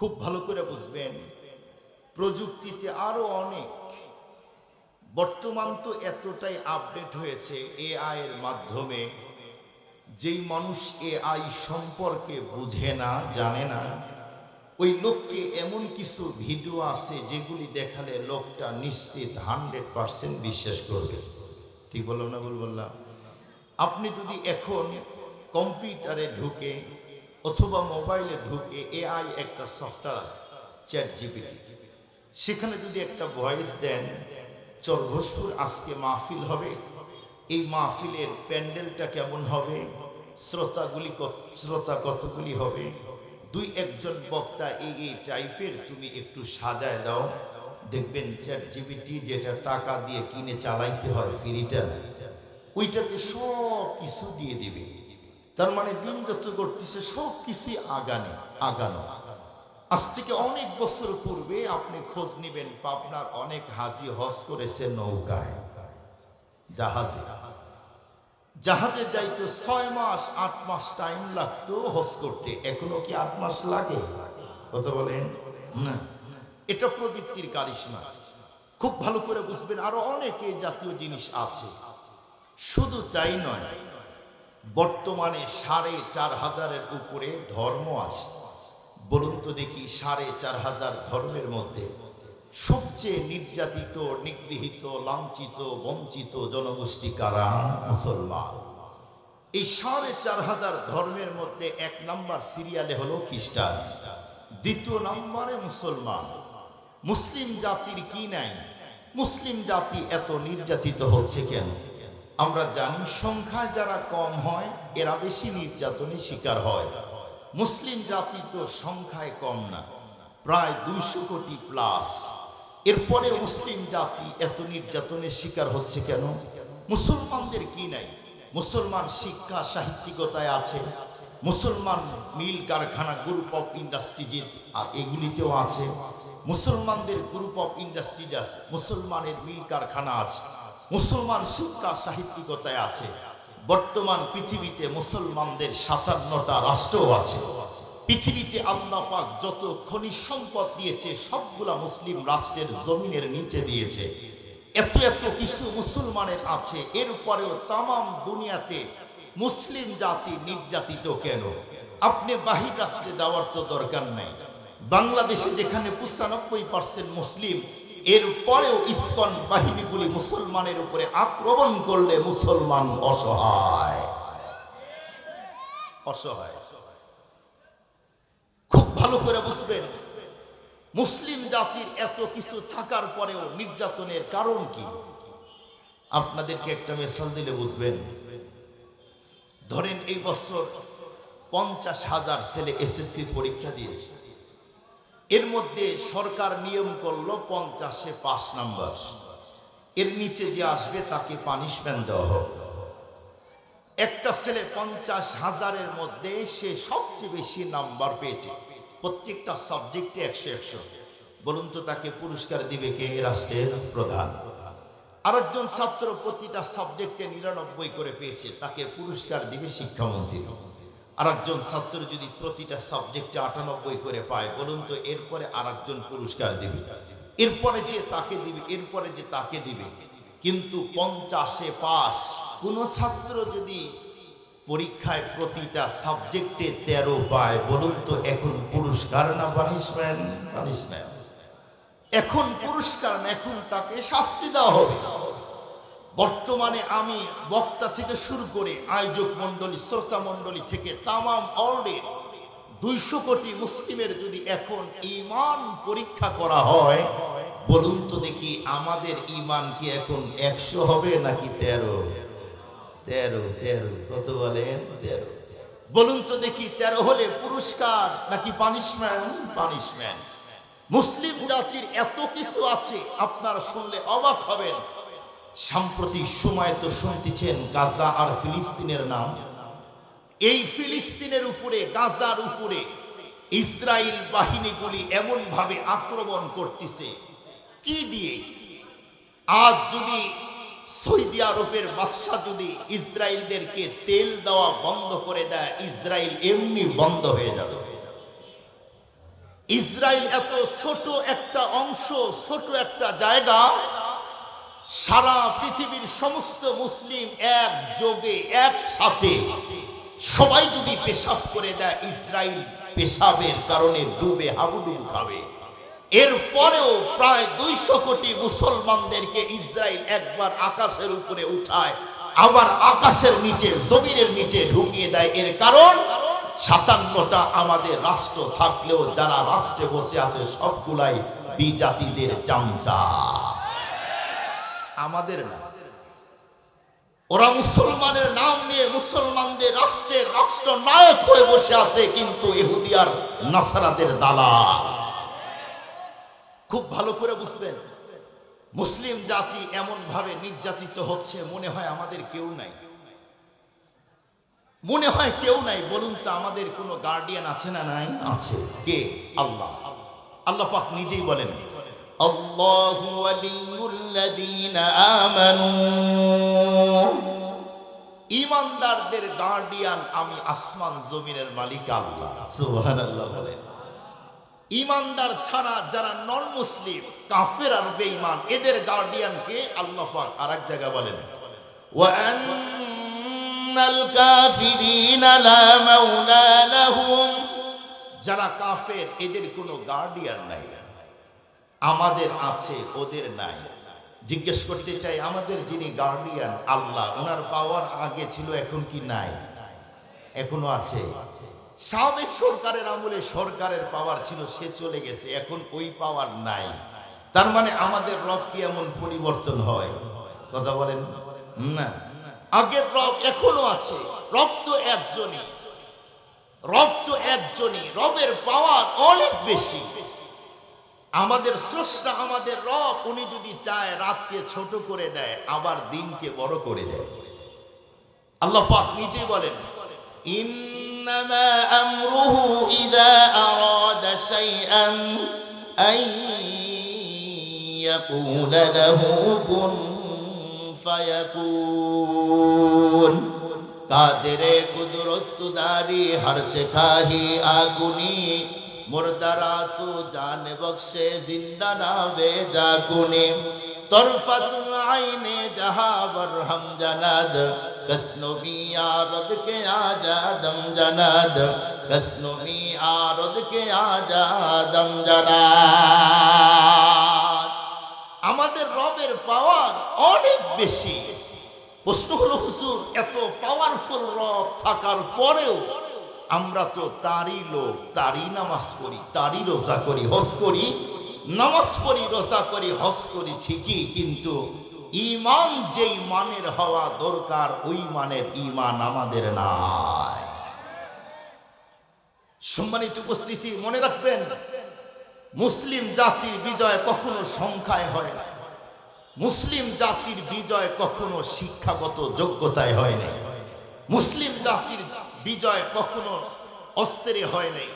খুব ভালো করে বুঝবেন, প্রযুক্তিতে আরও অনেক। বর্তমান তো এতটাই আপডেট হয়েছে এআই এর মাধ্যমে, যেই মানুষ এআই সম্পর্কে বুঝে না, জানে না, ওই লোককে এমন কিছু ভিডিও আছে যেগুলি দেখালে লোকটা নিশ্চিত হান্ড্রেড পার্সেন্ট বিশ্বাস করবে। ঠিক বললাম না ভুল বললাম? আপনি যদি এখন কম্পিউটারে ঢুকে অথবা মোবাইলে ঢুকে এআই একটা সফটওয়্যার আছে চ্যাট জিপিটি সেখানে যদি একটা ভয়েস দেন চরঘোষপুর আজকে মাহফিল হবে। এই মাহফিলের প্যান্ডেলটা কেমন হবে? শ্রোতাগুলি শ্রোতা কতগুলি হবে? দুই একজন বক্তা এই এই টাইপের তুমি একটু সাজায় দাও। দেখবেন চ্যাট জিবিটি যেটা টাকা দিয়ে কিনে চালাইতে হয় ফ্রিটা ওইটাতে সব কিছু দিয়ে দিবে। তার মানে দিন যত করতেছে সব কিছুই আগানে, আগানো। আজ থেকে অনেক বছর পূর্বে আপনি খোঁজ নেবেন পাবনার অনেক হাজি হজ করেছে নৌকায়। জাহাজে। জাহাজে যাইতো ছয় মাস, আট মাস টাইম লাগতো হজ করতে। এখনও কি আট মাস লাগে? কথা বলেন? এটা প্রযুক্তির কারিশমা। খুব ভালো করে বুঝবেন, আরও অনেক জাতীয় জিনিস আছে। শুধু তাই নয় বর্তমানে সাড়ে চার হাজারের উপরে ধর্ম আছে। বলুন তো দেখি সাড়ে চার হাজার ধর্মের মধ্যে সবচেয়ে নির্যাতিত, নিগৃহীত, লাঞ্ছিত, বঞ্চিত জনগোষ্ঠী কারা? মুসলমান। এই সাড়ে চার হাজার ধর্মের মধ্যে এক নাম্বার সিরিয়ালে হলো খ্রিস্টান, দ্বিতীয় নম্বরে মুসলমান। মুসলিম জাতির কি নাই? মুসলিম জাতি এত নির্যাতিত হচ্ছে কেন? আমরা জানি সংখ্যায় যারা কম হয়, এরা বেশি নির্যাতনের শিকার হয়। মুসলিম জাতি তো সংখ্যায় কম না, প্রায় দুইশো কোটি প্লাস এরপরে মুসলিম জাতি এত নির্যাতনের শিকার হচ্ছে কেন? মুসলমানদের কি নাই? মুসলমান শিক্ষা সাহিত্যিকতায় আছে, মুসলমান মিল কারখানা গ্রুপ অফ ইন্ডাস্ট্রিজ আর এগুলিতেও আছে। মুসলমানদের গ্রুপ অফ ইন্ডাস্ট্রিজ আছে, মুসলমানের মিল কারখানা আছে। মুসলমান শিক্ষা সাহিত্যিকতায় আছে। বর্তমান পৃথিবীতে মুসলমানদের সাতান্নটা রাষ্ট্রও আছে। পৃথিবীতে আল্লাহ পাক যত খনিজ সম্পদ দিয়েছে, সবগুলা মুসলিম রাষ্ট্রের জমিনের নিচে দিয়েছে। এত এত কিছু মুসলমানের আছে, এরপরেও তামাম দুনিয়াতে মুসলিম জাতি নির্যাতিত কেন? আপনি বাহির রাষ্ট্রে যাওয়ার তো দরকার নাই। বাংলাদেশে যেখানে পঁচানব্বই পার্সেন্ট মুসলিম এরপরেও ইস্কন বাহিনীগুলি মুসলমানের উপরে আক্রমণ করলে মুসলমান অসহায়। অসহায়। খুব ভালো করে বুঝবেন, মুসলিম জাতির এত কিছু থাকার পরেও নির্যাতনের কারণ কি? আপনাদেরকে একটা মেসাল দিলে বুঝবেন। ধরেন এই বছর পঞ্চাশ হাজার ছেলে এসএসসি পরীক্ষা দিয়েছে। এর মধ্যে সরকার নিয়ম করল পঞ্চাশে পাঁচ নাম্বার। এর নিচে যে আসবে তাকে পানিশমেন্ট দেওয়া হবে একটা ছেলে পঞ্চাশ হাজারের মধ্যে সে সবচেয়ে বেশি নাম্বার পেয়েছে। প্রত্যেকটা সাবজেক্টে একশো একশো। বলুন তো তাকে পুরস্কার দিবে কে? রাষ্ট্রের প্রধান। আরেকজন ছাত্র প্রতিটা সাবজেক্টে নিরানব্বই করে পেয়েছে। তাকে পুরস্কার দিবে শিক্ষামন্ত্রী। আরেকজন ছাত্র যদি প্রতিটা সাবজেক্টে আটানব্বই করে পায়, বলুন তো এরপরে আরেকজন পুরস্কার দিবে। এরপরে যে তাকে দিবে, এরপরে যে তাকে দিবে। কিন্তু পঞ্চাশে পাস, কোন ছাত্র যদি পরীক্ষায় প্রতিটা সাবজেক্টে তেরো পায়, বলুন তো এখন পুরস্কার না পানিশমেন্ট পানিশমেন্ট এখন পুরস্কার এখন তাকে শাস্তি দেওয়া হবে। বর্তমানে আমি বক্তা থেকে শুরু করে আয়োজক মণ্ডলী, শ্রোতা মণ্ডলী থেকে তামাম অর্ডের দুইশো কোটি মুসলিমের যদি এখন ইমান পরীক্ষা করা হয়, বলুন তো দেখি আমাদের ইমান কি এখন একশো হবে নাকি তেরো? তেরো তেরো, কত বলেন? তেরো। বলুন তো দেখি তেরো হলে পুরস্কার নাকি পানিশমেন্ট পানিশমেন্ট মুসলিম জাতির এত কিছু আছে, আপনারা শুনলে অবাক হবেন। সাম্প্রতিক সময় তো শুনতেছেন গাজা আর ফিলিস্তিনের নাম। এই ফিলিস্তিনের উপরে, গাজার উপরে ইসরায়েল বাহিনীগুলি এমন ভাবে আক্রমণ করতেছে। কি দিয়ে? আজ যদি সৌদি আরবের বাদশাহ যদি ইসরায়েলদেরকে তেল দেওয়া বন্ধ করে দেয় ইসরায়েল এমনি বন্ধ হয়ে যাবে। ইসরায়েল এত ছোট একটা অংশ, ছোট একটা জায়গা সারা পৃথিবীর সমস্ত মুসলিম এক যোগে একসাথে সবাই যদি পেশাব করে দেয় ইসরায়েল পেশাবের কারণে ডুবে, হাবুডুবু খাবে। এরপরেও প্রায় দুইশো কোটি মুসলমানদেরকে ইসরায়েল একবার আকাশের উপরে উঠায়, আবার আকাশের নিচে জমিনের নিচে ঢুকিয়ে দেয়। এর কারণ, সাতান্নটা আমাদের রাষ্ট্র থাকলেও যারা রাষ্ট্রে বসে আছে, সবগুলাই বিজাতিদের চামচা। আমাদের না। ওরা মুসলমানের নাম নিয়ে মুসলমানদের রাষ্ট্রের রাষ্ট্র নায়ক হয়ে বসে আছে কিন্তু এহুদিয়ার নাসারাদের দালাল। খুব ভালো করে বুঝবেন মুসলিম জাতি এমন ভাবে নির্যাতিত হচ্ছে মনে হয় আমাদের কেউ নাই। মনে হয় কেউ নাই বলুন তো আমাদের কোনো গার্ডিয়ান আছে না নাই? আছে। কে? আল্লাহ। আল্লাহ পাক নিজেই বলেন। আল্লাহু ওয়ালিউল্লাযীনা আমানু। ইমানদারদের গার্ডিয়ান আমি আসমান জমিনের মালিক আল্লাহ। সুবহানাল্লাহ বলেন। ইমানদার ছাড়া যারা নন মুসলিম কাফের আর বেঈমান, এদের গার্ডিয়ানকে আল্লাহ পাক। আরেক জায়গায় বলেন। ওয়ান্নাল কাফিরিনা লা মাওলা লাহুম। যারা কাফের, এদের কোনো গার্ডিয়ান নাই। আমাদের আছে, ওদের নাই। জিজ্ঞেস করতে চাই, আমাদের যিনি গার্ডিয়ান আল্লাহ, ওনার পাওয়ার আগে ছিল, এখন কি নাই? এখনও আছে। সাবেক সরকারের আমলে সরকারের পাওয়ার ছিল, সে চলে গেছে, এখন ওই পাওয়ার নাই। তার মানে আমাদের রব কি এমন পরিবর্তন হয়? কথা বলেন। না। আগের রব এখনও আছে। রব তো একজনই। রব তো একজনই। রবের পাওয়ার অনেক বেশি। আমাদের স্রষ্টা, আমাদের রব, উনি যদি চায় রাতকে ছোট করে দেয়, আবার দিনকে বড় করে দেয়। আল্লাহ পাক নিজেই বলেন, ইন্নামা আমরুহু ইদা আরাদা শাইআন আগুনি। মুর্দারা তো জান বক্সে জিন্দা না বে জাগুনি তরফাতুন আইনে জাহা বরহম জানাদ। কসনবি আরদ কে আজাদম জানাদ। কসনবি আরদ কে আজাদম জানাদ। আমাদের রবের পাওয়ার অনেক বেশি। প্রশ্ন হলো, হুজুর, এত পাওয়ারফুল রব থাকার পরেও আমরা তো তারই লোক, তারই নামাজ পড়ি, তারই রোজা করি, হজ করি। নামাজ পড়ি, রোজা করি, হজ করি, ঠিকই, কিন্তু ইমান যেই মানের হওয়া দরকার, ওই মানের ইমান আমাদের নাই। সম্মানিত উপস্থিতি, মনে রাখবেন, মুসলিম জাতির বিজয় কখনো সংখ্যায় হয় না। মুসলিম জাতির বিজয় কখনো শিক্ষাগত যোগ্যতায় হয় নাই মুসলিম জাতির বিজয় কখনো অস্ত্রে হয় নাই।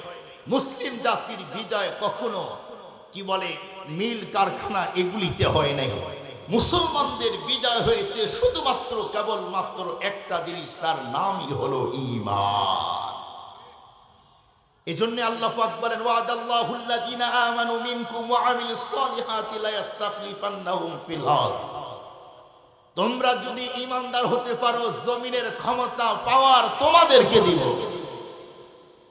মুসলিম জাতির বিজয় কখনো, কি বলে, মিল কারখানা এগুলিতে হয় নাই। মুসলমানদের বিজয় হয়েছে শুধুমাত্র কেবলমাত্র একটা জিনিস, তার নামই হলো ঈমান। এজন্য আল্লাহ বলেন ওয়াদাল্লাহুল্লাযিনা আমানু মিনকুম ওয়া আমিলুস সালিহাতি লা ইস্তাখলিফান্নাহুম ফিল আরদ। তোমরা যদি ইমানদার হতে পারো জমিনের ক্ষমতা পাওয়ার তোমাদেরকে দিব।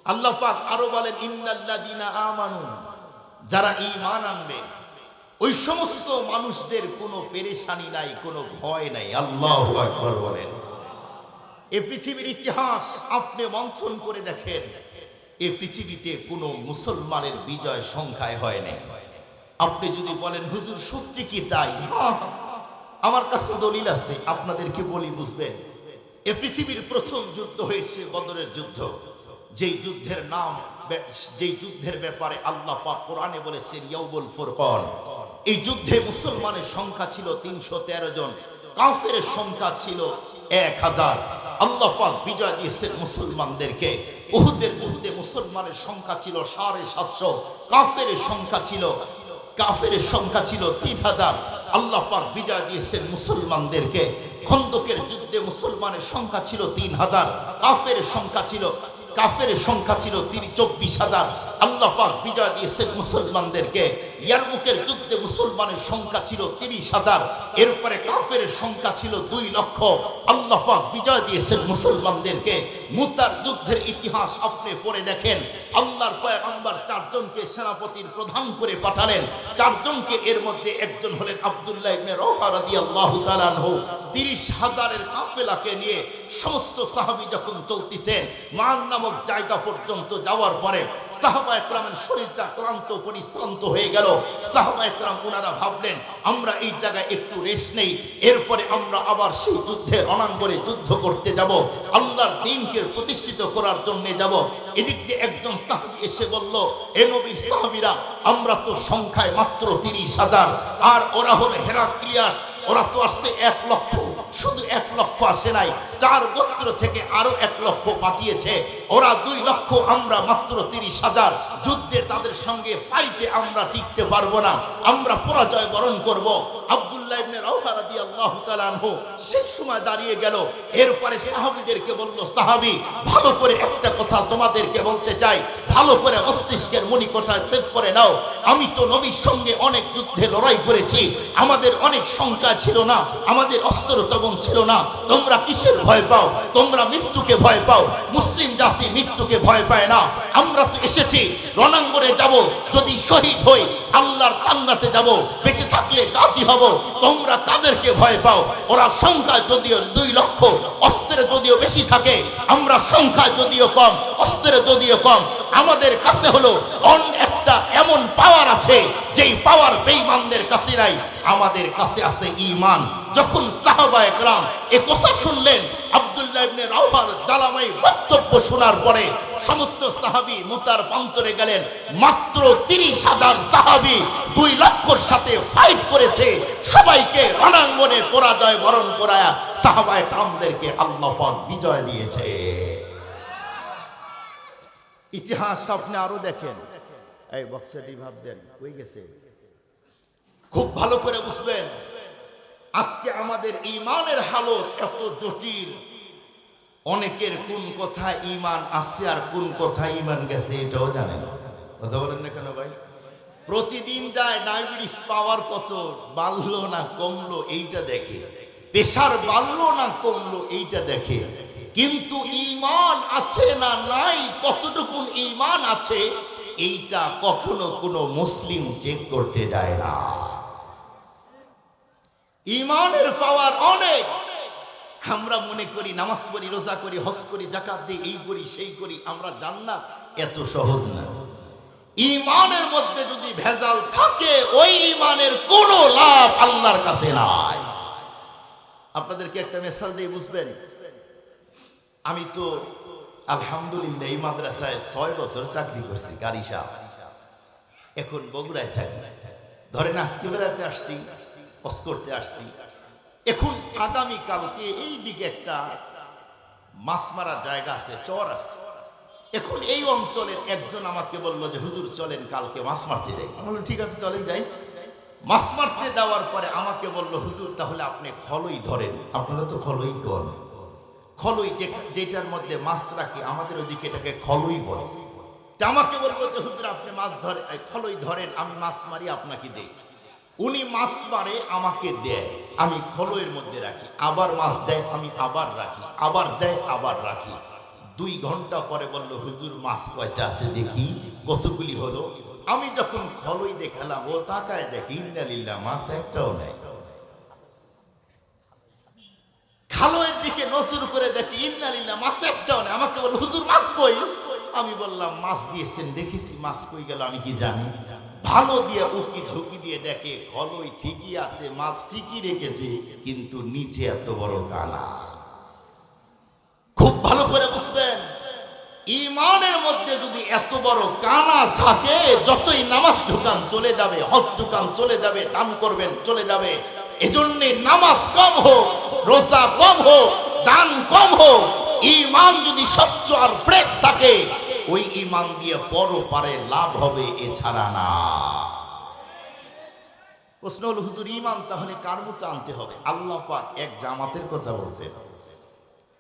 আল্লাহ পাক আরও বলেন ইন্নাল্লাযিনা আমানু যারা ঈমান আনবে ওই সমস্ত মানুষদের কোনো পেরেশানি নাই কোনো ভয় নাই। আল্লাহ আকবার বলেন। এ পৃথিবীর ইতিহাস আপনি মন্থন করে দেখেন এ পৃথিবীতে কোনো মুসলমানের বিজয় সংখ্যায় হয় নাই। আপনি যদি বলেন হুজুর সত্যি কি তাই? হ্যাঁ, আমার কাছে দলিল আছে, আপনাদেরকে বলি, বুঝবেন? এ পৃথিবীর প্রথম যুদ্ধ হয়েছে বদরের যুদ্ধ। যেই যুদ্ধের নাম যেই যুদ্ধের ব্যাপারে আল্লাহ পাক কোরআনে বলেছেন ইয়াউবুল ফুরকন। এই যুদ্ধে মুসলমানের সংখ্যা ছিল তিনশো তেরো জন, কাফের সংখ্যা ছিল এক হাজার। আল্লাহ পাক বিজয় দিয়েছেন মুসলমানদেরকে। উহুদের যুদ্ধে মুসলমানের সংখ্যা ছিল সাড়ে সাতশো, কাফের সংখ্যা ছিল কাফের সংখ্যা ছিল তিন হাজার। আল্লাহ পাক বিজয় দিয়েছেন মুসলমানদেরকে। খন্দকের যুদ্ধে মুসলমানের সংখ্যা ছিল তিন হাজার। কাফের সংখ্যা ছিল কাফের সংখ্যা ছিল তিরিশ চব্বিশ হাজার। আল্লাহ পাক বিজয় দিয়েছেন মুসলমানদেরকে। ইয়ারমুকের যুদ্ধে মুসলমানের সংখ্যা ছিল তিরিশ হাজার, এরপরে কাফের সংখ্যা ছিল দুই লক্ষ। আল্লাহ পাক বিজয় দিয়েছেন মুসলমানদেরকে। মুতার যুদ্ধের ইতিহাস আপনি পড়ে দেখেন। আল্লাহর পয়গম্বর চারজনকে সেনাপতির প্রধান করে পাঠালেন। চারজনকে এর মধ্যে একজন হলেন আব্দুল্লাহ ইবনে রওহা রাদিয়াল্লাহু তাআলা আনহু। 30 হাজারের কাফেলাকে নিয়ে সমস্ত সাহাবী যখন চলতেছেন, মান নামক জায়গা পর্যন্ত যাওয়ার পরে সাহাবা একরামের শরীরটা ক্লান্ত, পরিশ্রান্ত হয়ে গেল। ওনারা ভাবলেন, আমরা এই জায়গায় একটু রেস্ট নেই, এরপরে আমরা আবার সেই রণাঙ্গনে যুদ্ধ করতে যাব, আল্লাহর দিনকে প্রতিষ্ঠিত করার জন্য যাব। এদিক দিয়ে একজন সাহাবি এসে বলল, এ নবীর সাহাবিরা, আমরা তো সংখ্যায় মাত্র তিরিশ হাজার, আর ওরা হলো হেরাক্লিয়াস, ওরা তো আসছে এক লক্ষ শুধু এক লক্ষ আসে নাই চার গোত্র থেকে আরও এক লক্ষ পাঠিয়েছে। ওরা দুই লক্ষ, আমরা মাত্র তিরিশ হাজার। যুদ্ধে তাদের সঙ্গে ফাইটে আমরা টিকতে পারব না। আমরা পরাজয় বরণ করব। আব্দুল্লাহ ইবনে সেই সময় দাঁড়িয়ে গেল। এরপরে সাহাবীদেরকে বলল, সাহাবী, ভালো করে একটা কথা তোমাদেরকে বলতে চাই। ভালো করে মস্তিষ্কের মণিকোঠায় সেভ করে নাও। আমি তো নবীর সঙ্গে অনেক যুদ্ধে লড়াই করেছি। আমাদের অনেক সংখ্যা ছিল না। আমাদের অস্ত্র তখন ছিল না। তোমরা কিসের ভয় পাও? তোমরা মৃত্যুকে ভয় পাও। মুসলিম জাতি মৃত্যুকে ভয় পায় না। আমরা তো এসেছি, রণাঙ্গনে যাব। যদি শহীদ হই, আল্লাহর জান্নাতে যাব। বেঁচে থাকলে গাজী হব। তোমরা তাদেরকে ভয় পাও? ওরা সংখ্যা যদিও দুই লক্ষ অস্ত্রে যদিও বেশি থাকে। আমরা সংখ্যা যদিও কম অস্ত্রে যদিও কম। আমাদের কাছে হলো অন একটা এমন পাওয়ার আছে, যেই পাওয়ার বেঈমানদের কাছে নাই। আমাদের কাছে আছে ঈমান। যখন সাহাবা একরাম এ কথা শুনলেন, আব্দুল্লাহ ইবনে রাওহার জালামাই বক্তব্য শোনার পরে সমস্ত মুতার গেলেন। মাত্র তিরিশ হাজার সাহাবী দুই লক্ষর সাথে ফাইট করেছে। সবাইকে পরাজয় বরণ করায়া সাহাবা একরামদেরকে আল্লাহ পাক বিজয় দিয়েছে। ইতিহাস আপনি আরও দেখেন। এই বক্সাটি ভাবতেন কই গেছে? খুব ভালো করে বুঝবেন। আজকে আমাদের ইমানের হালত এত জটিল। অনেকের কোন কথায় ইমান আছে আর কোন কথায় ইমান গেছে এটাও জানে না কথা বলেন না কেন ভাই? প্রতিদিন যায় ডায়াবেটিস পাওয়ার কত? বাড়লো না কমলো এইটা দেখে। প্রেশার বাড়লো না কমলো এইটা দেখে। কিন্তু ইমান আছে না নাই, কতটুকুন ইমান আছে, এইটা কখনো কোনো মুসলিম চেক করতে যায় না। ইমানের পাওয়ার অনেক। আমরা মনে করি, নামাজ পড়ি, রোজা করি, হজ করি জাকাত দিই, এই করি, সেই করি, আমরা জান্নাত এত সহজ না। ইমানের মধ্যে যদি ভেজাল থাকে, ওই ইমানের কোনো লাভ আল্লাহর কাছে নাই। আপনাদেরকে একটা মেসাল দিয়ে বুঝবেন। আমি তো, আলহামদুলিল্লাহ, এই মাদ্রাসায় ছয় বছর চাকরি করছি, গাড়ি সাহ এখন বগুড়ায় থাকি। ধরেন আজকে বেড়াতে আসছি হজ করতে আসছি। এখন আগামীকালকে এই দিকে একটা মাছ মারার জায়গা আছে চর আছে। এখন এই অঞ্চলের একজন আমাকে বলল যে হুজুর চলেন কালকে মাছ মারতে যাই। আমি বললাম ঠিক আছে চলেন যাই। মাছ মারতে যাওয়ার পরে আমাকে বলল হুজুর তাহলে আপনি খলই ধরেন। আপনারা তো খলই কন। খলই যেটার মধ্যে মাছ রাখি আমাদের ওইদিকে এটাকে খলই বলে। তা আমাকে বলব যে হুজুর আপনি মাছ ধরে খলই ধরেন আমি মাছ মারি আপনাকে দেই। উনি মাছ মারে, আমাকে দেয়। আমি খলইয়ের মধ্যে রাখি। আবার মাছ দেয়, আমি আবার রাখি। আবার দেয়, আবার রাখি। দুই ঘণ্টা পরে বলল, হুজুর, মাছ কয়টা আছে দেখি। কতগুলি হলো? আমি যখন খলই দেখালাম, ও তাকায় দেখি ইন্দালিল্লা মাছ একটাও নেই। খালোয়ের দিকে নজর করে দেখি ইন্নালিল্লা মাছ একটাও নেই। আমাকে বলল, হুজুর, মাছ কই? আমি বললাম, মাছ দিয়েছেন, দেখেছি, মাছ কই গেল, আমি কি জানি জানি? ভালো দিয়ে উকি ঝুঁকি দিয়ে দেখে খলই ঠিকই আছে, মাছ ঠিকই রেখেছে, কিন্তু নিচে এত বড় কানা খুব ভালো করে বুঝবেন, ইমানের মধ্যে যদি এত বড় কানা থাকে, যতই নামাজ ঢুকান চলে যাবে, হজ ঢুকান চলে যাবে, দান করবেন চলে যাবে, এজন্যে নামাজ কম হোক, রোজা কম হোক, দান কম হোক, ইমান যদি স্বচ্ছ আর ফ্রেশ থাকে ওই ইমান দিয়ে বড় পারে লাভ হবে এছাড়া না। প্রশ্ন হল, হুজুর, ইমান তাহলে কার মতো আনতে হবে? আল্লাহ পাক এক জামাতের কথা বলছে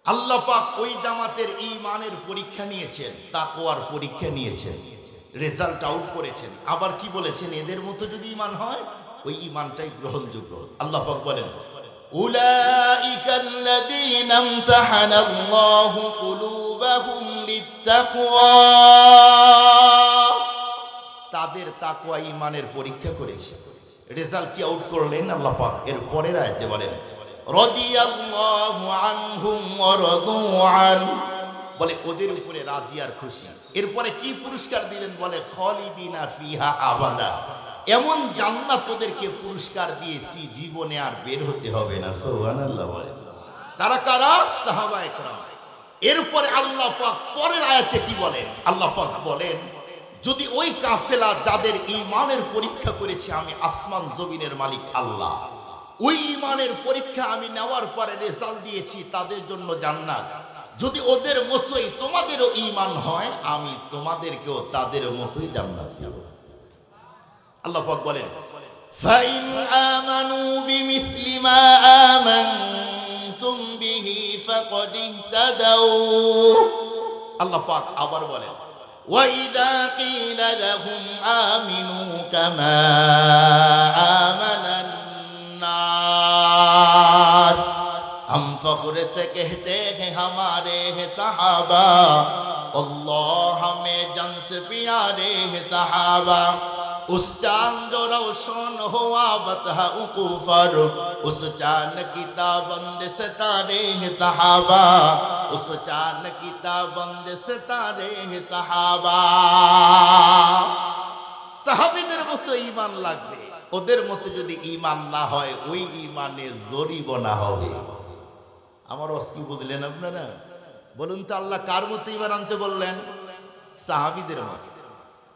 আল্লাহ পাক ওই জামাতের ইমানের পরীক্ষা নিয়েছেন তাকোয়ার পরীক্ষা নিয়েছেন, রেজাল্ট আউট করেছেন। আবার কি বলেছেন? এদের মতো যদি ইমান হয়, ওই ইমানটাই গ্রহণযোগ্য। আল্লাহ পাক বলেন উলাইকাল্লাযীনা আমতাহানাল্লাহু কুলুব কুলুবাহুম তাদের তাকুয়া ইমানের পরীক্ষা করেছে। রেজাল্ট কি আউট করলেন আল্লাহ পাক? এর পরের আয়াতে বলেন, রাদিয়াল্লাহু আনহুম ওয়া বলে, ওদের উপরে রাজি আর খুশি। এরপরে কি পুরস্কার দিলেন? বলে, খলিদিনা ফিহা আবাদা। এমন জান্নাত তোদেরকে পুরস্কার দিয়েছি, জীবনে আর বের হতে হবে না। সোহান বলে তারা কারা? সাহাবা একরাম এরপরে আল্লাহ পাক পরের আয়াতে কি বলেন? আল্লাহ পাক বলেন, যদি ওই কাফেলা যাদের ইমানের পরীক্ষা করেছি আমি আসমান জমিনের মালিক আল্লাহ, ওই ইমানের পরীক্ষা আমি নেওয়ার পরে রেজাল্ট দিয়েছি তাদের জন্য জান্নাত। যদি ওদের মতোই তোমাদেরও ইমান হয়, আমি তোমাদেরকেও তাদের মতোই জান্নাত দেব। আল্লাহ পাক বলেন, ফাইন আমানু বিমিসলি মা আমানু তুম বিহি ফাকদ ইহতাদাউ। আল্লাহ পাক আবার বলেন ওয়াইদা কিলা লাহুম আমিনু কামা আমানান নাস। হাম ফখর সে কহতে হ্যাঁ হামারে হ্যাঁ সাহাবা আল্লাহ হামে জান সে পিয়ারে হ্যাঁ সাহাবা। उस चांद जो रोशन हुआ बतहा उकुफर उस चांद की ताबंद सितारे हैं सहाबा उस चांद की ताबंद सितारे हैं सहाबा সাহাবিদের মতো ঈমান লাগবে ওদের মতো যদি ঈমান না হয় ওই ঈমানে জরিবনা হবে আমার অস্কি বুঝলেন আপনারা বলুন তো আল্লাহ কার মতো ঈমান আনতে বললেন সাহাবিদের মতো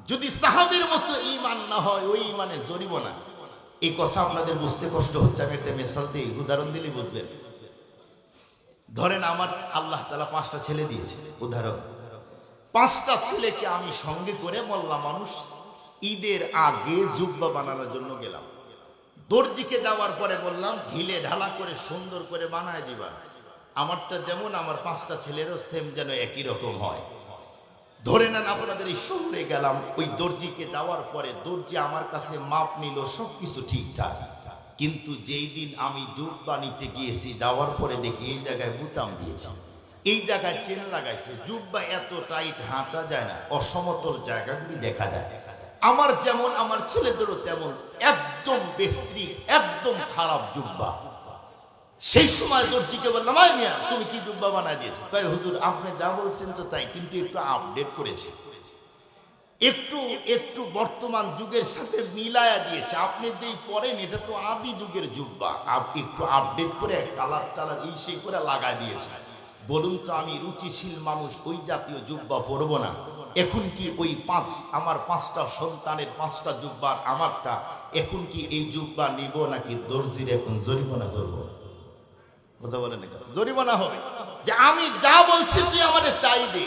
যদি সাহাবির মতো ঈমান না হয়, ওই ঈমানে জরিবনা এই কথা আপনাদের বুঝতে কষ্ট হচ্ছে, আমি একটা মেসাল দিই উদাহরণ দিলে বুঝবেন। ধরেন আমার আল্লাহ তালা পাঁচটা ছেলে দিয়েছে, উদাহরণ। পাঁচটা ছেলেকে আমি সঙ্গে করে মোল্লা মানুষ ঈদের আগে জুব্বা বানানোর জন্য গেলাম। দর্জিকে যাওয়ার পরে বললাম, ঢিলে ঢালা করে সুন্দর করে বানায় দিবা। আমারটা যেমন আমার পাঁচটা ছেলেরও সেম যেন একই রকম হয়। ধরে নেন আপনাদের এই শহরে গেলাম, ওই দর্জিকে যাওয়ার পরে দর্জি আমার কাছে মাপ নিল সব কিছু ঠিকঠাক। কিন্তু যেই দিন আমি জুব্বা নিতে গিয়েছি, যাওয়ার পরে দেখি এই জায়গায় বুতাম দিয়েছি। এই জায়গায় চেন লাগাইছে। জুব্বা এত টাইট, হাঁটা যায় না, অসমতল জায়গাগুলি দেখা যায়। আমার যেমন, আমার ছেলেদেরও তেমন, একদম বেস্ত্রী, একদম খারাপ জুব্বা। সেই সময় দর্জিকে বললাম, আয় মিয়া, তুমি কি জুব্বা বানায় দিয়েছ? কয়, হুজুর, আপনি যা বলছেন তো তাই, কিন্তু একটু আপডেট করেছি। একটু একটু বর্তমান যুগের সাথে মিলায়া দিয়েছে। আপনি যেই পরেন এটা তো আদি যুগের জুব্বা। একটু আপডেট করে কালার টালার এই সেই করে লাগা দিয়েছে। বলুন তো, আমি রুচিশীল মানুষ, ওই জাতীয় জুব্বা পরবো না। এখন কি ওই পাঁচ, আমার পাঁচটা সন্তানের পাঁচটা জুব্বার আমারটা, এখন কি এই জুব্বা নিব নাকি দর্জির এখন জরিমানা করব? কথা বলেন জরিমানা হবে। যে আমি যা বলছি তুই আমারে তাই দে।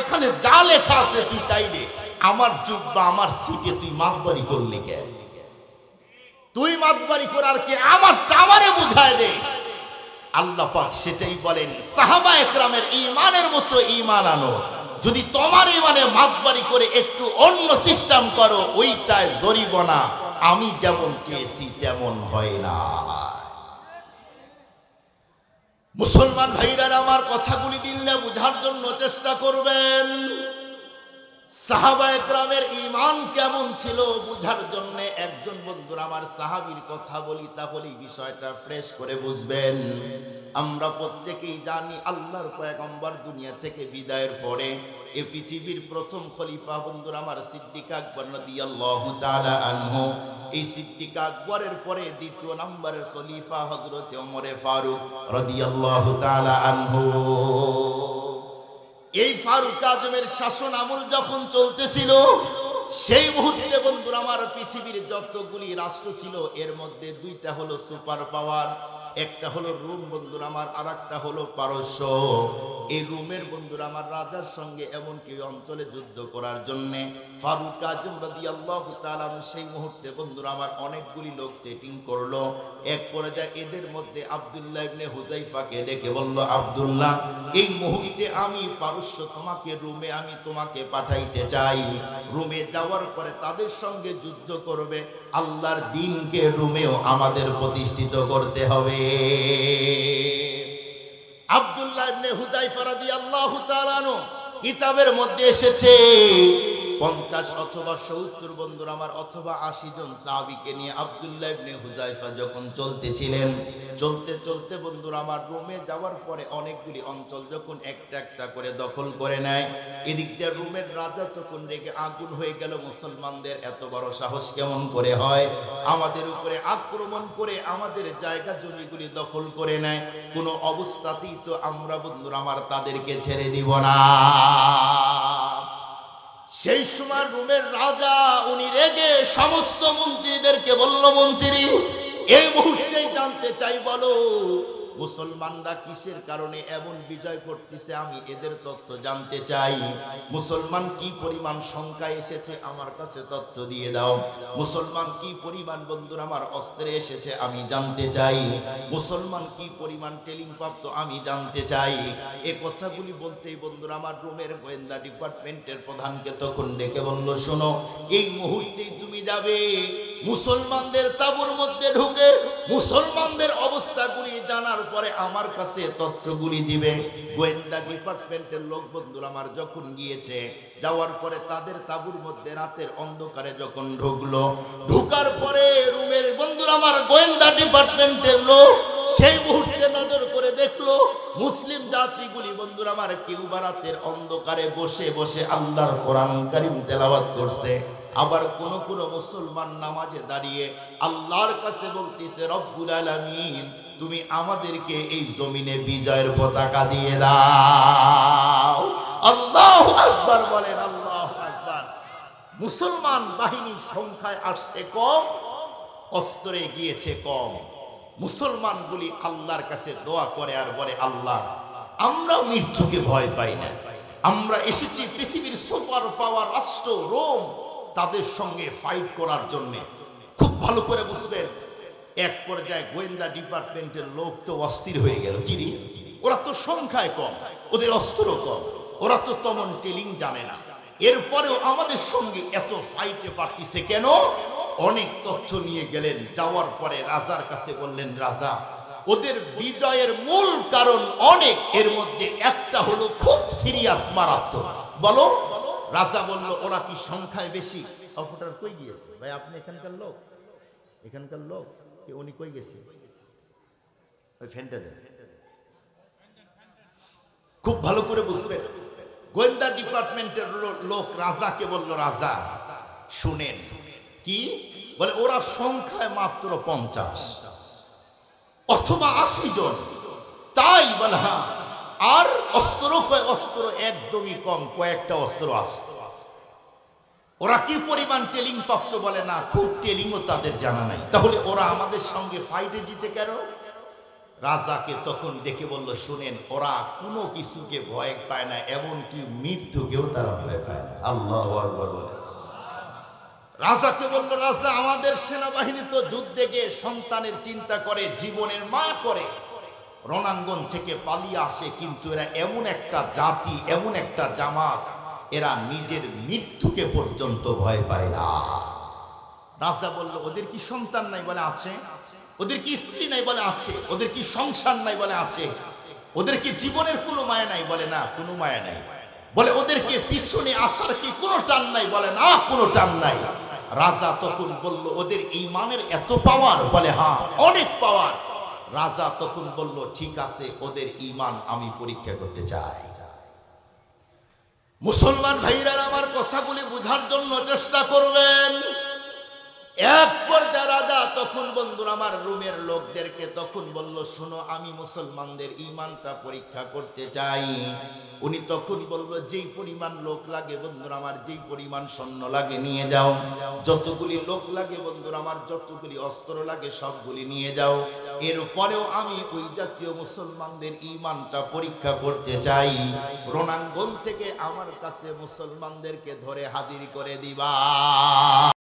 এখানে যা লেখা আছে তুই তাই দে। আমার জুব্বা, আমার সিটে তুই মাতবারি করলি কে? তুই মাতবারি করার কে? আমার টামারে বুঝায় দে। আল্লাহ পাক সেটাই বলেন, সাহাবা একরামের ইমানের মতো ইমান আনো। যদি তোমার ইমানে মাতবারি করে একটু অন্য সিস্টেম করো, ওইটায় জরিবনা আমি যেমন চেয়েছি তেমন হয় না। মুসলমান ভাইরা আমার কথাগুলি দিলে বুঝার জন্য চেষ্টা করবেন। দুনিয়া থেকে বিদায়ের পরে এ পৃথিবীর প্রথম খলিফা বন্ধুর আমার সিদ্দিক আকবর তাআলা আনহু। এই সিদ্দিক আকবরের পরে দ্বিতীয় নম্বরের খলিফা ওমরে ফারুক রাদিয়াল্লাহু তাআলা আনহু। এই ফারুক আজমের শাসন আমল যখন চলতেছিল, সেই মুহূর্তে বন্ধুরা, আমার পৃথিবীর যতগুলি রাষ্ট্র ছিল, এর মধ্যে দুইটা হলো সুপার পাওয়ার একটা হলো রুম, বন্ধুরা আমার আর একটা হলো পারস্য। এই রুমের বন্ধুরা আমার রাজার সঙ্গে এমনকি ওই অঞ্চলে যুদ্ধ করার জন্যে ফারুক আজম রাজি আল্লাহ সেই মুহূর্তে বন্ধুরা আমার অনেকগুলি লোক সেটিং করল। এক পর্যায়ে এদের মধ্যে আবদুল্লাহ ইবনে হুজাইফাকে ডেকে বলল, আবদুল্লাহ, এই মুহূর্তে আমি পারস্য, তোমাকে রুমে আমি তোমাকে পাঠাইতে চাই। রুমে যাওয়ার পরে তাদের সঙ্গে যুদ্ধ করবে। আল্লাহর দিনকে রুমেও আমাদের প্রতিষ্ঠিত করতে হবে। আব্দুল্লাহ ইবনে হুজাইফা রাদিয়াল্লাহু কিতাবের মধ্যে এসেছে পঞ্চাশ অথবা সত্তর বন্ধুর আমার অথবা আশি জন সাহাবিকে নিয়ে আবদুল্লাহ ইবনে হুজাইফা যখন চলতেছিলেন, চলতে চলতে বন্ধুরা আমার রুমে যাওয়ার পরে অনেকগুলি অঞ্চল যখন একটা একটা করে দখল করে নেয়, এদিক দিয়ে রুমের রাজা তখন রেগে আগুন হয়ে গেল, মুসলমানদের এত বড় সাহস কেমন করে হয়? আমাদের উপরে আক্রমণ করে আমাদের জায়গা জমিগুলি দখল করে নেয়, কোনো অবস্থাতেই তো আমরা বন্ধুরা আমার তাদেরকে ছেড়ে দিব না। সেই সময় রোমের রাজা, উনি রেগে সমস্ত মন্ত্রীদেরকে বলল, মন্ত্রী, এই মুহূর্তেই জানতে চাই, বলো মুসলমানরা কিসের কারণে এমন বিজয় করতেছে আমি এদের তথ্য জানতে চাই। মুসলমান কি পরিমাণ সংখ্যা এসেছে আমার কাছে তথ্য দিয়ে দাও। মুসলমান কি পরিমাণ বন্ধুরা আমার অস্ত্রে এসেছে আমি জানতে চাই। মুসলমান কি পরিমাণ টেলিং প্রাপ্ত আমি জানতে চাই। এ কথাগুলি বলতেই বন্ধুরা, আমার রুমের গোয়েন্দা ডিপার্টমেন্টের প্রধানকে তখন ডেকে বলল, শোনো, এই মুহূর্তেই তুমি যাবে। মুসলমানদের তাবুর মধ্যে ঢুকে মুসলমানদের অবস্থাগুলি জানার পরে আমার কাছে তথ্যগুলি দিবে। গোয়েন্দা ডিপার্টমেন্টের লোক বন্ধুরা আমার যখন গিয়েছে, যাওয়ার পরে তাদের তাবুর মধ্যে রাতের অন্ধকারে যখন ঢুকলো, ঢুকার পরে রুমের বন্ধুরা আমার গোয়েন্দা ডিপার্টমেন্টের লোক সেই মুহূর্তে নজর করে দেখল, মুসলিম জাতিগুলি বন্ধুরা আমার কেউ বা রাতের অন্ধকারে বসে বসে আল্লাহর কোরআন কারিম তেলাওয়াত করছে। আবার কোন কোন মুসলমান নামাজে দাঁড়িয়ে আল্লাহর কাছে বলতেছে, রব্বুল আলামিন, তুমি আমাদেরকে এই জমিনে বিজয়ের পতাকা দিয়ে দাও। আল্লাহ আকবার বলেন, আল্লাহ আকবার। মুসলমান বাহিনীর সংখ্যায় আসছে কম, অস্ত্রে গিয়েছে কম। মুসলমানগুলি আল্লাহর কাছে দোয়া করে আর বলে, আল্লাহ, আমরা মৃত্যুকে ভয় পাই না। আমরা এসেছি পৃথিবীর সুপার পাওয়ার রাষ্ট্র, রোম তাদের সঙ্গে ফাইট করার জন্য। খুব ভালো করে বুঝবেন, এক পর্যায়ে গোয়েন্দা ডিপার্টমেন্টের লোক তো অস্থির হয়ে গেল, কি রে? ওরা তো সংখ্যায় কম, ওদের অস্ত্র কম, ওরা তো তেমন টেলিং জানে না। এরপরেও আমাদের সঙ্গে এত ফাইটে পারতিছে কেন? অনেক তথ্য নিয়ে গেলেন, যাওয়ার পরে রাজার কাছে বললেন, রাজা, ওদের বিজয়ের মূল কারণ অনেক, এর মধ্যে একটা হলো খুব সিরিয়াস মারাত্মক। বলো। রাজা বলল, ওরা কি সংখ্যায় বেশি? অপটার কই গিয়েছে? ভাই, আপনি এখানকার লোক। এখানকার লোক, কে, উনি কই গেছে? ওই ফ্যানটা দেন। খুব ভালো করে বুঝবেন, গোয়েন্দা ডিপার্টমেন্টের লোক রাজাকে বলল, রাজা, শুনেন। কি? বলে, ওরা সংখ্যায় মাত্র পঞ্চাশ অথবা আশি জন। তাই বলে হ্যাঁ আর অস্ত্র কয় অস্ত্র একদমই কম, কয়েকটা অস্ত্র আছে। ওরা কি পরিমাণ টেলিং প্রাপ্ত বলে? না, খুব টেলিংও তাদের জানা নাই। তাহলে ওরা আমাদের সঙ্গে ফাইটে জিতে কেন? রাজাকে তখন ডেকে বলল, শুনেন, ওরা কোনো কিছুকে ভয় পায় না, এমনকি মৃত্যুকেও তারা ভয় পায় না। আল্লাহ রাজাকে বলল, রাজা, আমাদের সেনাবাহিনী তো যুদ্ধে গিয়ে সন্তানের চিন্তা করে, জীবনের মা করে। রণাঙ্গন থেকে পালিয়ে আসে, কিন্তু এরা এমন একটা জাতি, এমন একটা জামাত এরা নিজের মৃত্যুকে পর্যন্ত ভয় পায় না। রাজা বলল, ওদের কি সন্তান নাই বলে আছে? ওদের কি স্ত্রী নাই বলে আছে? ওদের কি সংসার নাই বলে আছে? ওদের কি জীবনের কোনো মায়া নাই বলে না? কোনো মায়া নাই। বলে ওদেরকে পিছনে আসার কি কোনো টান নাই বলে না? কোনো টান নাই। রাজা তখন বলল, ওদের ইমানের এত পাওয়ার বলে হ্যাঁ অনেক পাওয়ার রাজা তখন বলল, ঠিক আছে, ওদের ইমান আমি পরীক্ষা করতে চাই। মুসলমান ভাইরা আমার কথাগুলি বোঝার জন্য চেষ্টা করবেন। এক পর্যায়ে রাজা, তখন বন্ধুরা আমার রুমের লোকদেরকে তখন বলল, শোনো, আমি মুসলমানদের ইমানটা পরীক্ষা করতে চাই। উনি তখন বলল, যেই পরিমাণ লোক লাগে বন্ধুরা আমার, যেই পরিমাণ সৈন্য লাগে নিয়ে যাও। যতগুলি লোক লাগে বন্ধুরা আমার, যতগুলি অস্ত্র লাগে সবগুলি নিয়ে যাও। এরপরেও আমি ওই জাতীয় মুসলমানদের ইমানটা পরীক্ষা করতে চাই। রণাঙ্গন থেকে আমার কাছে মুসলমানদেরকে ধরে হাজির করে দিবা।